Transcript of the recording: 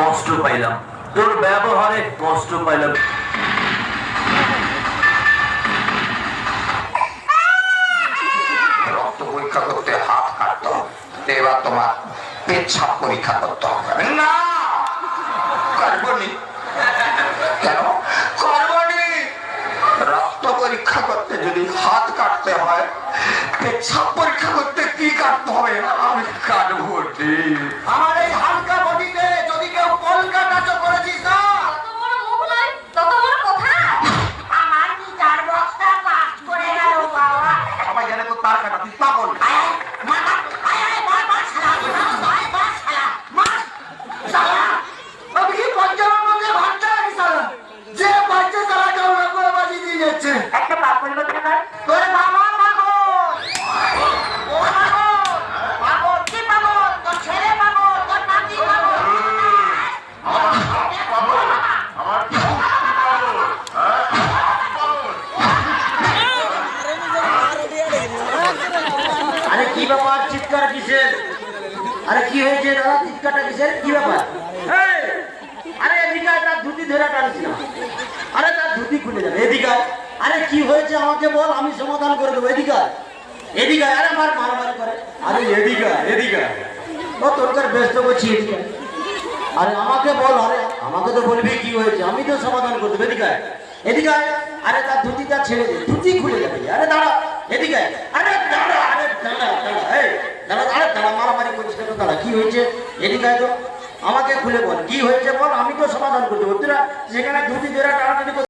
পাইলাম। তোর ব্যবহারে কষ্ট পাইলাম। রক্ত পরীক্ষা করতে হাত কাটতে এবার তোমার পেচ্ছাপ পরীক্ষা করতে হবে। না! কার্বনি। কেন? কার্বনি। রক্ত পরীক্ষা করতে যদি হাত কাটতে হয় পেচ্ছাপ পরীক্ষা করতে কি কাটতে হবে? আমি কাটবো কি ব্যাপার? চিৎকার কিসের? আরে কি হয়েছে দাদা চিৎকারটা কিসের? কি ব্যাপার? আরে এদিকে তার ধুতি ধরে টানছি আরে তার ধুতি খুলে যাবে, এদিকে আরে কি হয়েছে আমাকে বল, আমি সমাধান করে দেবো, এদিকে। এদিকে আরে মার মার মার করে। আরে এদিকে এদিকে ও, তোর ব্যস্ত করছি, এদিকে আরে আমাকে বল, আরে আমাকে তো বলবি কি হয়েছে, আমি তো সমাধান করে দেবো, এদিকে এদিকে আরে তার ধুতিটা ছেড়ে দে, ধুতি খুলে যাবে। আরে দাঁড়া, এদিকে আয়। আরে দাঁড়া আরে দাঁড়া দাঁড়া এই দাঁড়া মারামারি কেন তারা। কি হয়েছে? এদিকে তো। আমাকে খুলে বল। কি হয়েছে বল? আমি তো সমাধান করছি তোরা সেখানে ধুতি ধরে টানাটানি।